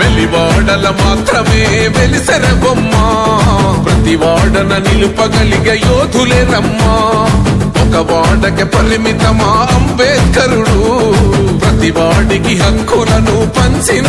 వెలివాడల మాత్రమే వెలిసెర బొమ్మ ప్రతి వాడన నిలుపగలిగే యోధులే రమ్మా ఒక వాడకి పరిమితమా అంబేద్కరుడు? ప్రతి వాడికి హక్కులను పంచిన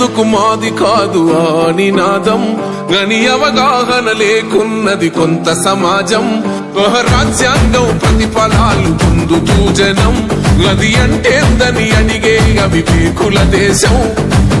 ఎందుకు మాది కాదు ఆ నినాదం? గని అవగాహన లేకున్నది కొంత సమాజం. రాజ్యాంగం ప్రతిఫలాలు పొందుతూ జనం. గది అంటేందని అడిగే అవివేకుల దేశం.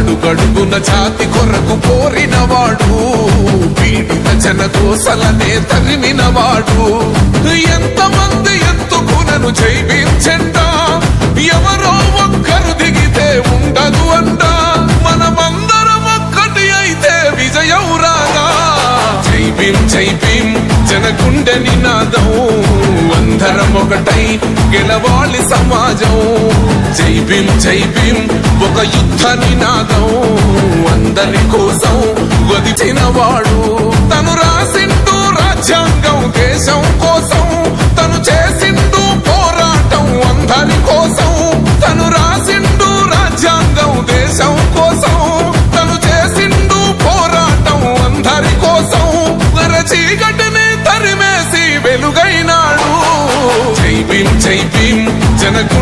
అడుగడుగున జాతి కొరకు కోరినవాడు పీడిన పీడిత జన కోసలనే తరిమిన ఎంతమంది ఎత్తుకునను జైవించండా ఎవరో ఒక్కరు దిగితే ఉండదు అంట. మనమందరం ఒక్కటి అయితే విజయం రాగా జై భీం జై భీం జనగుండె నినాదం అందరం ఒకటై గెలవాలి సమాజం. జై భీం జై భీం ఒక యుద్ధ నినాదం. అందరి కోసం గదిచిన వాడు.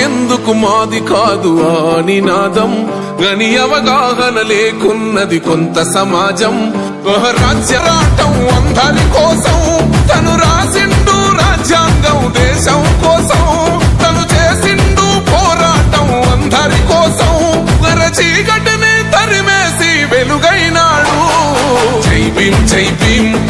బతుకు మాది కాదు ఆ నినాదం గని అవగాహన లేకున్నది కొంత సమాజం. రాజ్యరాటం అందరి కోసం తను రాసిండు రాజ్యాంగం దేశం కోసం. తను చేసిండు పోరాటం అందరి కోసం. చీకటిని తరిమేసి వెలుగైనాడు. జై భీం జై భీం